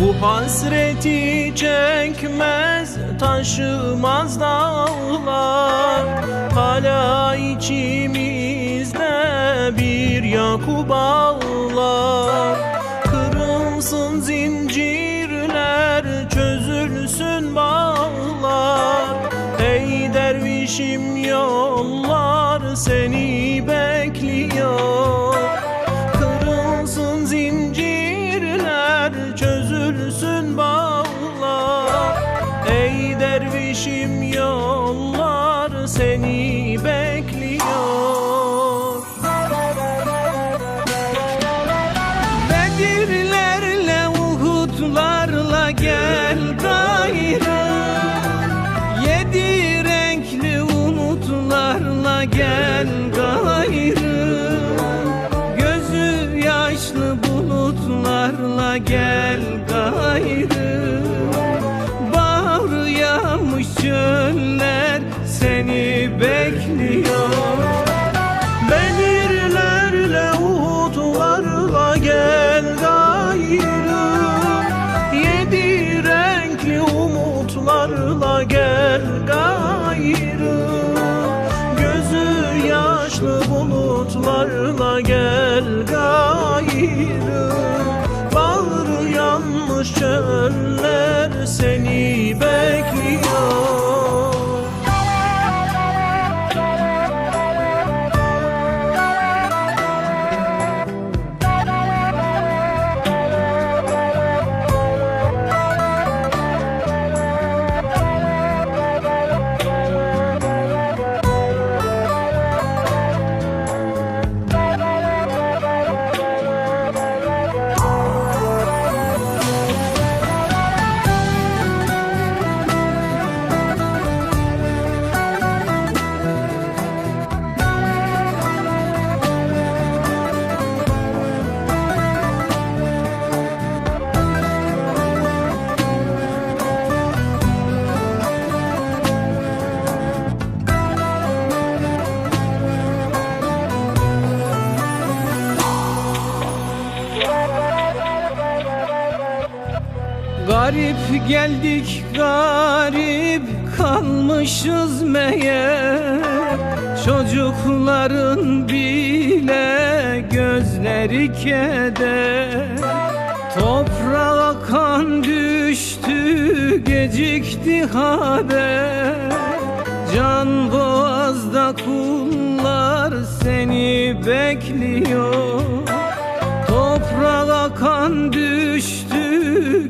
Bu hasreti çekmez taşımaz dağlar. Hala içimizde bir Yakup ağlar. Kırılsın zincirler çözülsün bağlar. Ey dervişim yollar seni bekliyor dervişim yollar seni bekliyor. Bedirlerle Uhudlarla gel gayrı Yedi renkli umutlarla gel gayrı. Gözü yaşlı bulutlarla gel gayrı çöller seni bekliyor. Bedirlerle umutlarla gel gayrı. Yedi renkli umutlarla gel gayrı. Gözü yaşlı bulutlarla gel gayrı. Bağrı yanmış çöller seni bekliyor Garip geldik garip kalmışız meğer. Çocukların bile gözleri keder. Toprağa kan düştü gecikti haber. Can boğazda kullar seni bekliyor. Toprağa kan düştü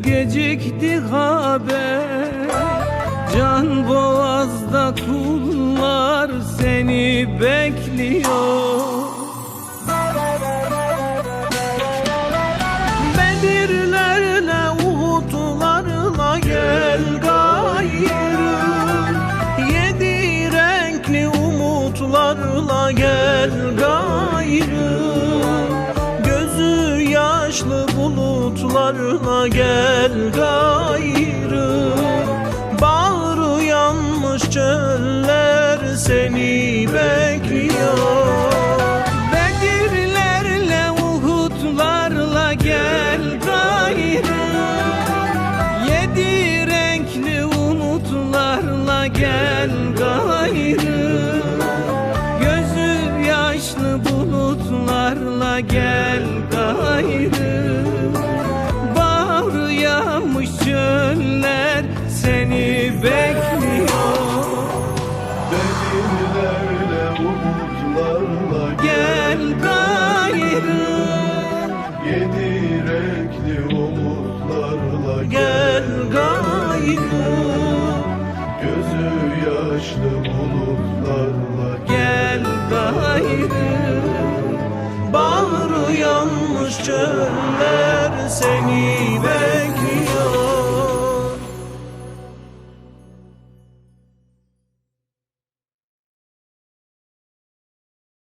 gecikti haber. Can boğazda kullar seni bekliyor. Bedirlerle Uhudlarla gel gayrı. Yedi renkli umutlarla gel gayrı Yaşlı bulutlarla gel gayrı. Bağrı yanmış çöller seni bekliyor. Bedirlerle Uhudlarla gel gayrı. Yedi renkli umutlarla gel gayrı. Gözü yaşlı bulutlarla gel gayrı seni bekliyor. Bedirlerle umutlarla Gel gayrı. Yedi renkli umutlarla Gel. gayrı. Gözü yaşlı bulutlarla Gel gayrı. Bağrı yanmış çöller seni bekliyor